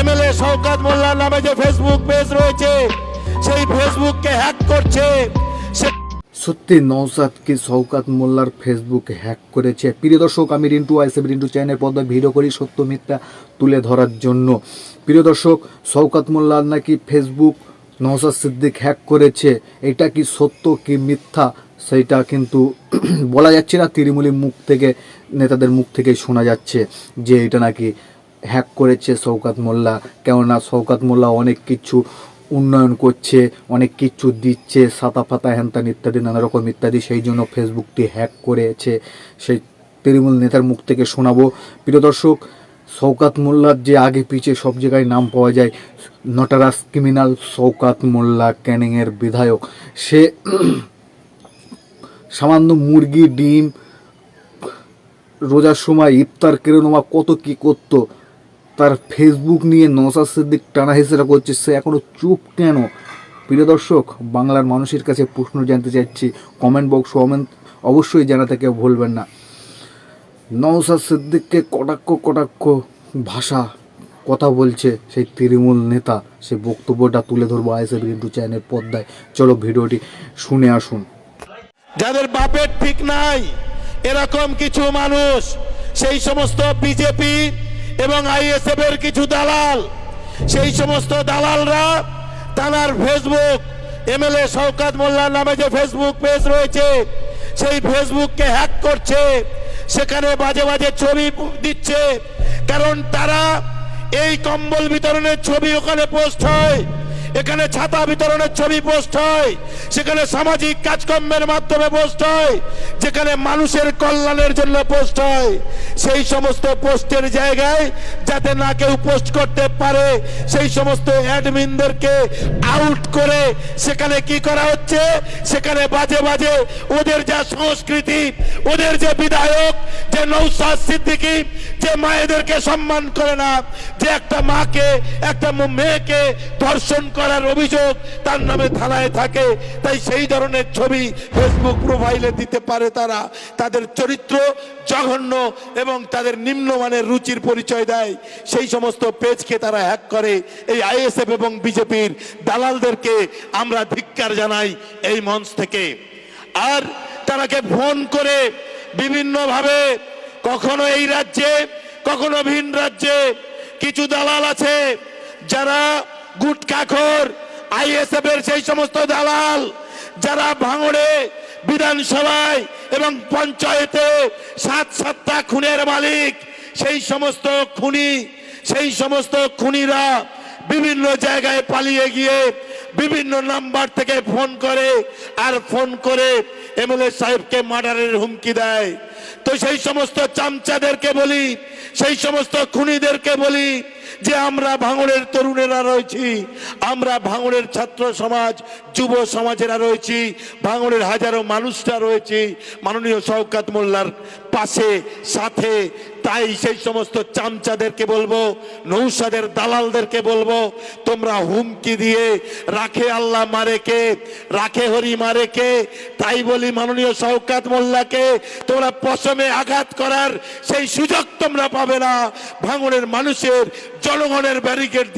MLA Shaukat মোল্লার নামে যে ফেসবুক পেজ রয়েছে, সেই ফেসবুককে হ্যাক করছে। সত্যি নৌসাদকে শওকাত মোল্লার ফেসবুক হ্যাক করেছে? প্রিয় দর্শক, আমি রিন্টু আইসেব রিন্টু চ্যানেল পর্দায় ভিডিও করি সত্য মিথ্যা তুলে ধরার জন্য। প্রিয় দর্শক, শওকাত মোল্লার নাকি ফেসবুক নওসাদ সিদ্দিক হ্যাক করেছে? এটা কি সত্য কি মিথ্যা? সেইটা কিন্তু বলা যাচ্ছে না। তৃণমূলের মুখ থেকে, নেতাদের মুখ থেকে শোনা যাচ্ছে যে এটা নাকি হ্যাক করেছে শওকাত মোল্লা। কেননা শওকাত মোল্লা অনেক কিছু উন্নয়ন করছে, অনেক কিছু দিচ্ছে সাতা ফাতা হ্যানত্যান ইত্যাদি, নানা রকম ইত্যাদি। সেই জন্য ফেসবুকটি হ্যাক করেছে। সেই তৃণমূল নেতার মুখ থেকে শোনাবো। প্রিয় দর্শক, শওকাত মোল্লার যে আগে পিছে সব জায়গায় নাম পাওয়া যায় নটারাস ক্রিমিনাল শওকাত মোল্লা, ক্যানিংয়ের বিধায়ক। সে সামান্য মুরগি, ডিম, রোজার সময় ইফতার কেড়ে নেওয়া কত কি করতো? তার ফেসবুক নিয়ে নসাদ সিদ্দিক টানা হেসেরা করছে। সে এখনও চুপ কেন? প্রিয় দর্শক, বাংলার মানুষের কাছে প্রশ্ন জানতে চাইছি। কমেন্ট বক্স কমেন্ট অবশ্যই জানাতে কেউ ভুলবেন না। নওসাদ সিদ্দিককে কটাক্ষ কটাক্ষ ভাষা কথা বলছে সেই তৃণমূল নেতা। সেই বক্তব্যটা তুলে ধরবো আইসে কিন্তু চ্যানেল পর্দায়। চলো ভিডিওটি শুনে আসুন। যাদের বাপের ঠিক নাই, এরকম কিছু মানুষ, সেই সমস্ত বিজেপি এবং আইএসএফ এর কিছু দালাল, সেই সমস্ত দালালরা তানার ফেসবুক, এমএলএ শওকাত মোল্লার নামে যে ফেসবুক পেজ রয়েছে, সেই ফেসবুককে হ্যাক করছে, সেখানে বাজে বাজে ছবি দিচ্ছে, কারণ তারা এই কম্বল বিতরণের ছবি ওখানে পোস্ট হয়। এখানে ছাতা বিতরণের ছবি পোস্ট হয়, সেখানে সামাজিক কাজকর্মের মাধ্যমে পোস্ট হয়, যেখানে মানুষের কল্যাণের জন্য পোস্ট হয়। সেই সমস্ত পোস্টের জায়গায় যাতে না কেউ পোস্ট করতে পারে, সেই সমস্ত অ্যাডমিনদেরকে আউট করে সেখানে কি করা হচ্ছে? সেখানে বাজে বাজে ওদের যা সংস্কৃতি, ওদের যে বিধায়ক, যে নৌসাদ সিদ্দিকী, যে মায়েদেরকে সম্মান করে না, যে একটা মাকে, একটা মেয়েকে ধর্ষণ করার অভিযোগ তার নামে থানায় থাকে। তাই সেই ধরনের ছবি ফেসবুক প্রোফাইলে দিতে পারে তারা। তাদের চরিত্র জঘন্য এবং তাদের নিম্নমানের রুচির পরিচয় দেয়। সেই সমস্ত পেজকে তারা হ্যাক করে। এই আইএসএফ এবং বিজেপির দালালদেরকে আমরা ধিক্কার জানাই এই মঞ্চ থেকে। আর তারাকে ফোন করে বিভিন্নভাবে কখনো এই রাজ্যে, কখনো ভিন রাজ্যে কিছু দালাল আছে যারা গুটকাখোর আইএসএফ এর সেই সমস্ত দালাল, যারা ভাঙড়ে, বিধানসভায় এবং পঞ্চায়েতে সাত সাতটা খুনের মালিক, সেই সমস্ত খুনি, সেই সমস্ত খুনিরা বিভিন্ন জায়গায় পালিয়ে গিয়ে বিভিন্ন নাম্বার থেকে ফোন করে আর ফোন করে এমএলএ সাহেবকে মার্ডারের হুমকি দেয়। তো সেই সমস্ত চামচাদেরকে বলি, সেই সমস্ত খুনিদেরকে বলি যে আমরা ভাঙড়ের তরুণেরা রয়েছি, আমরা ভাঙড়ের ছাত্র সমাজ, যুব সমাজেরা রয়েছি ভাঙড়ের হাজারো মানুষরা রয়েছি, মাননীয় শওকাত মোল্লার পাশে, সাথে, তাই সেই সমস্ত চামচাদেরকে বলব, নৌসাদের দালালদেরকে বলব, তোমরা হুমকি দিয়ে রাখে আল্লাহ মারেকে রাখে হরি মারেকে তাই বলি মাননীয় শওকাত মোল্লাকে, তোমরা পশমে আঘাত করার সেই সুযোগ তোমরা পাবে না। ভাঙনের মানুষের জনগণের ব্যারিকেড